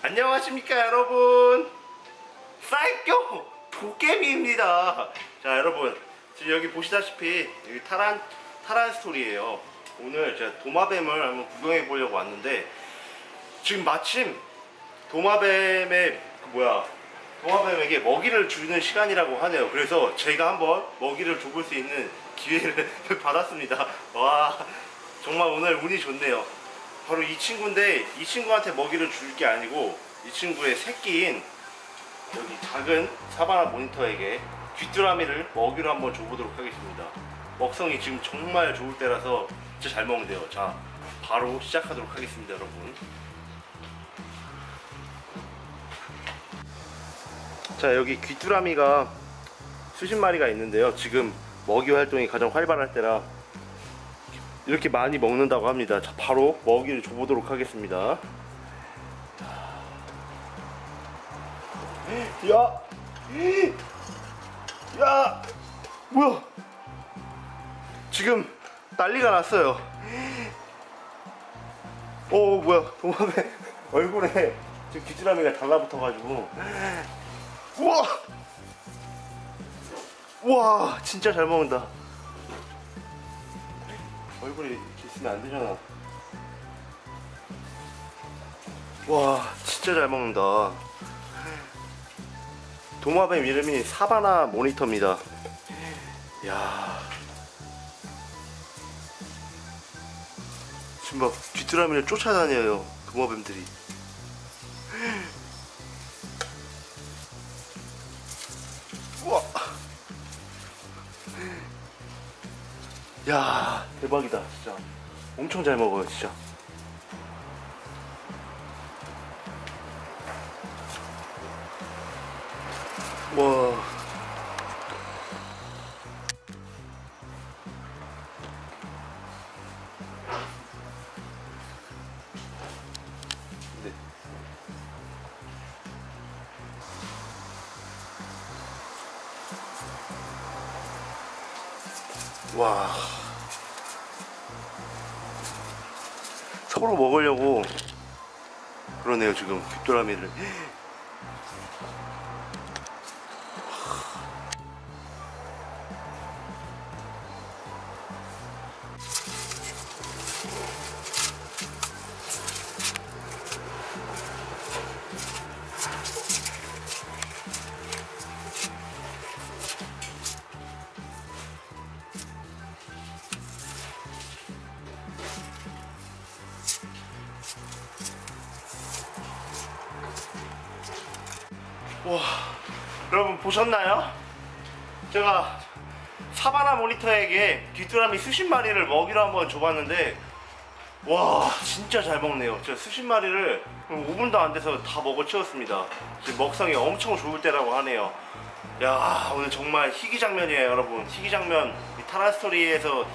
안녕하십니까 여러분. 사이교 도깨비입니다. 자 여러분. 지금 여기 보시다시피 여기 타란 타란 스토리예요. 오늘 제가 도마뱀을 한번 구경해 보려고 왔는데 지금 마침 도마뱀의 그 뭐야 도마뱀에게 먹이를 주는 시간이라고 하네요. 그래서 제가 한번 먹이를 줘볼 수 있는 기회를 받았습니다. 와 정말 오늘 운이 좋네요 바로 이 친구인데 이 친구한테 먹이를 줄 게 아니고 이 친구의 새끼인 여기 작은 사바나 모니터에게 귀뚜라미를 먹이로 한번 줘보도록 하겠습니다. 먹성이 지금 정말 좋을 때라서 진짜 잘 먹는데요. 자, 바로 시작하도록 하겠습니다, 여러분. 자, 여기 귀뚜라미가 수십 마리가 있는데요. 지금 먹이 활동이 가장 활발할 때라 이렇게 많이 먹는다고 합니다. 자, 바로 먹이를 줘보도록 하겠습니다. 야! 야! 뭐야? 지금 난리가 났어요. 어, 뭐야? 도마뱀 얼굴에 지금 귀뚜라미가 달라붙어가지고. 우와! 우와, 진짜 잘 먹는다. 얼굴에 이렇게 있으면 안 되잖아. 와, 진짜 잘 먹는다. 도마뱀 이름이 사바나 모니터입니다. 야 지금 막 귀뚜라미를 쫓아다녀요. 도마뱀들이. 야 대박이다 진짜. 엄청 잘 먹어요 진짜. 와. 와. 서로 먹으려고 그러네요 지금 귀뚜라미를. 와, 여러분 보셨나요? 제가 사바나 모니터에게 귀뚜라미 수십 마리를 먹이로 한번 줘봤는데 와 진짜 잘 먹네요. 제가 수십 마리를 5분도 안 돼서 다 먹어 치웠습니다. 먹성이 엄청 좋을 때라고 하네요. 야 오늘 정말 희귀 장면이에요 여러분 희귀 장면 이 타라 스토리에서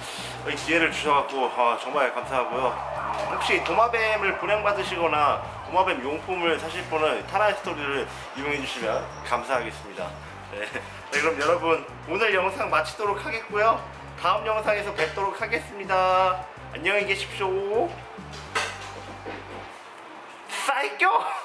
이 기회를 주셔갖고 아, 정말 감사하고요. 음, 혹시 도마뱀을 분양받으시거나 도마뱀 용품을 사실 분은 타라 스토리를 이용해 주시면 감사하겠습니다. 네. 네, 그럼 여러분 오늘 영상 마치도록 하겠고요. 다음 영상에서 뵙도록 하겠습니다. 안녕히 계십시오. 사이교